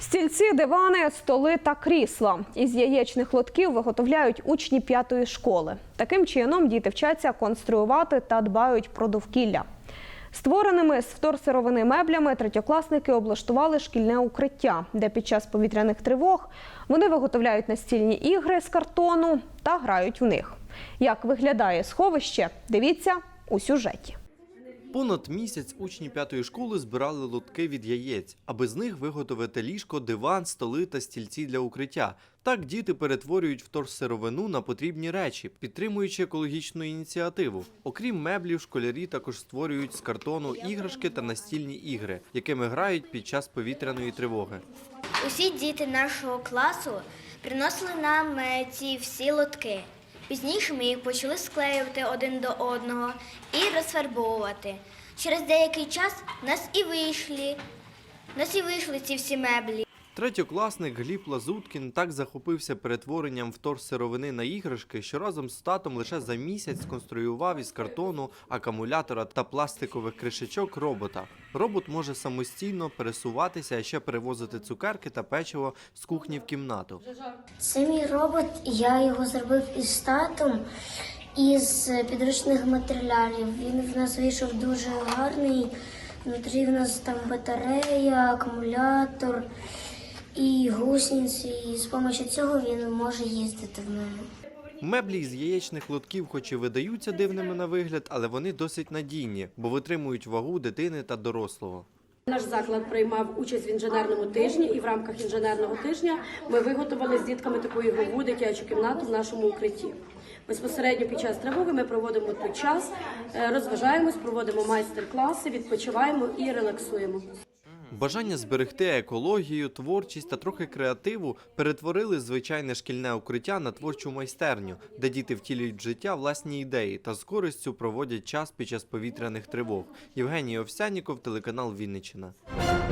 Стільці, дивани, столи та крісла із яєчних лотків виготовляють учні п'ятої школи. Таким чином діти вчаться конструювати та дбають про довкілля. Створеними з вторсировини меблями третьокласники облаштували шкільне укриття, де під час повітряних тривог вони виготовляють настільні ігри з картону та грають в них. Як виглядає сховище, дивіться у сюжеті. Понад місяць учні п'ятої школи збирали лотки від яєць, аби з них виготовити ліжко, диван, столи та стільці для укриття. Так діти перетворюють вторсировину на потрібні речі, підтримуючи екологічну ініціативу. Окрім меблів, школярі також створюють з картону іграшки та настільні ігри, якими грають під час повітряної тривоги. Усі діти нашого класу приносили нам е, ці всі лотки. Пізніше ми їх почали склеювати один до одного і розфарбовувати. Через деякий час нас і вийшли. нас і вийшли ці всі меблі. Третьокласник Гліб Лазуткін так захопився перетворенням вторсировини на іграшки, що разом з татом лише за місяць сконструював із картону, акумулятора та пластикових кришечок робота. Робот може самостійно пересуватися, а ще перевозити цукерки та печиво з кухні в кімнату. Це мій робот, я його зробив із татом із підручних матеріалів. Він в нас вийшов дуже гарний. Внутрі в нас там батарея, акумулятор і гусениці. І з допомогою цього він може їздити в мене. Меблі з яєчних лотків, хоч і видаються дивними на вигляд, але вони досить надійні, бо витримують вагу дитини та дорослого. Наш заклад приймав участь в інженерному тижні, і в рамках інженерного тижня ми виготовили з дітками таку ігрову дитячу кімнату в нашому укритті. Безпосередньо під час тривоги ми проводимо тут час, е, розважаємось, проводимо майстер-класи, відпочиваємо і релаксуємо. Бажання зберегти екологію, творчість та трохи креативу перетворили звичайне шкільне укриття на творчу майстерню, де діти втілюють життя власні ідеї та з користю проводять час під час повітряних тривог. Євгеній Овсяніков, телеканал Вінниччина.